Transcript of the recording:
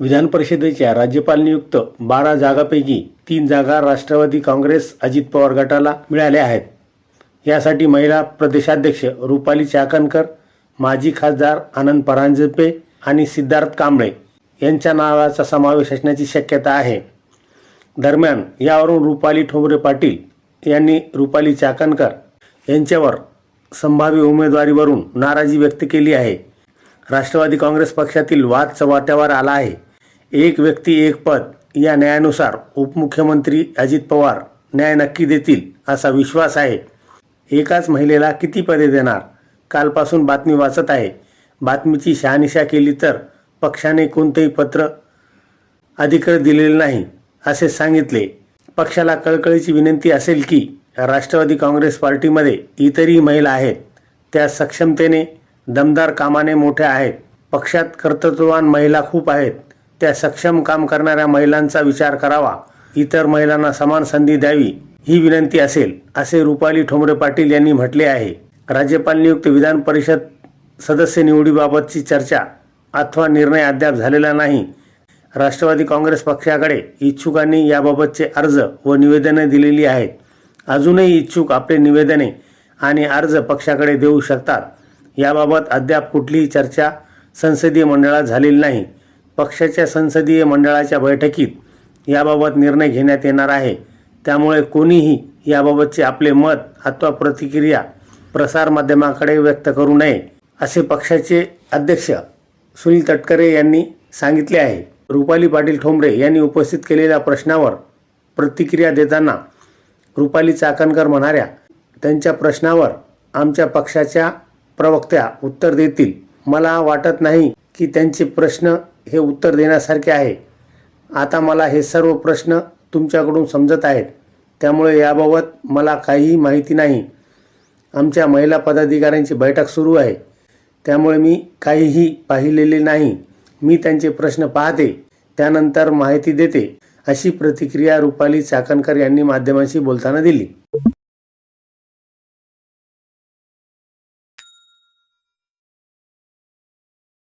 विधान परिषदेच्या राज्यपाल नियुक्त बारा जागापैकी तीन जागा राष्ट्रवादी काँग्रेस अजित पवार गटाला मिळाल्या आहेत. यासाठी महिला प्रदेशाध्यक्ष रुपाली चाकणकर माजी खासदार आनंद परांजपे आणि सिद्धार्थ कांबळे यांच्या नावाचा समावेश असण्याची शक्यता आहे. दरम्यान यावरून रुपाली ठोंबरे पाटील यांनी रुपाली चाकणकर यांच्यावर संभाव्य उमेदवारीवरून नाराजी व्यक्त केली आहे. राष्ट्रवादी काँग्रेस पक्षातील वाद चव्हाट्यावर आला आहे. एक व्यक्ती एक पद या न्यायानुसार उपमुख्यमंत्री अजित पवार न्याय नक्की देतील असा विश्वास आहे. एकाच महिलेला किती पदे देणार? कालपासून बातमी वाचत आहे. बातमीची शहानिशा केली तर पक्षाने कोणतेही पत्र अधिकृत दिलेले नाही असे सांगितले. पक्षाला कळकळीची विनंती असेल की राष्ट्रवादी काँग्रेस पार्टीमध्ये इतरही महिला आहेत. त्या सक्षमतेने दमदार कामाने मोठ्या आहेत. पक्षात कर्तृत्ववान महिला खूप आहेत. त्या सक्षम काम करणाऱ्या महिलांचा विचार करावा. इतर महिलांना समान संधी द्यावी ही विनंती असेल असे रुपाली ठोंबरे पाटील यांनी म्हटले आहे. राज्यपाल नियुक्त विधान परिषद सदस्य निवडीबाबतची चर्चा अथवा निर्णय अद्याप झालेला नाही. राष्ट्रवादी काँग्रेस पक्षाकडे इच्छुकांनी याबाबतचे अर्ज व निवेदने दिलेली आहेत. अजूनही इच्छुक आपले निवेदने आणि अर्ज पक्षाकडे देऊ शकतात. याबाबत अद्याप कुठलीही चर्चा संसदीय मंडळात झालेली नाही. पक्षाच्या संसदीय मंडळाच्या बैठकीत याबाबत निर्णय घेण्यात येणार आहे. त्यामुळे कोणीही याबाबतचे आपले मत अथवा प्रतिक्रिया प्रसारमाध्यमाकडे व्यक्त करू नये असे पक्षाचे अध्यक्ष सुनील तटकरे यांनी सांगितले आहे. रुपाली पाटील ठोंबरे यांनी उपस्थित केलेल्या प्रश्नावर प्रतिक्रिया देताना रुपाली चाकणकर म्हणाऱ्या त्यांच्या प्रश्नावर आमच्या पक्षाच्या प्रवक्त्या उत्तर देतील. मला वाटत नाही की त्यांचे प्रश्न हे उत्तर देण्यासारखे आहे. आता मला हे सर्व प्रश्न तुमच्याकडून समजत आहेत. त्यामुळे याबाबत मला काहीही माहिती नाही. आमच्या महिला पदाधिकाऱ्यांची बैठक सुरू आहे. त्यामुळे मी काहीही पाहिलेले नाही. मी त्यांचे प्रश्न पाहते. त्यानंतर माहिती देते अशी प्रतिक्रिया रुपाली चाकणकर यांनी माध्यमांशी बोलताना दिली.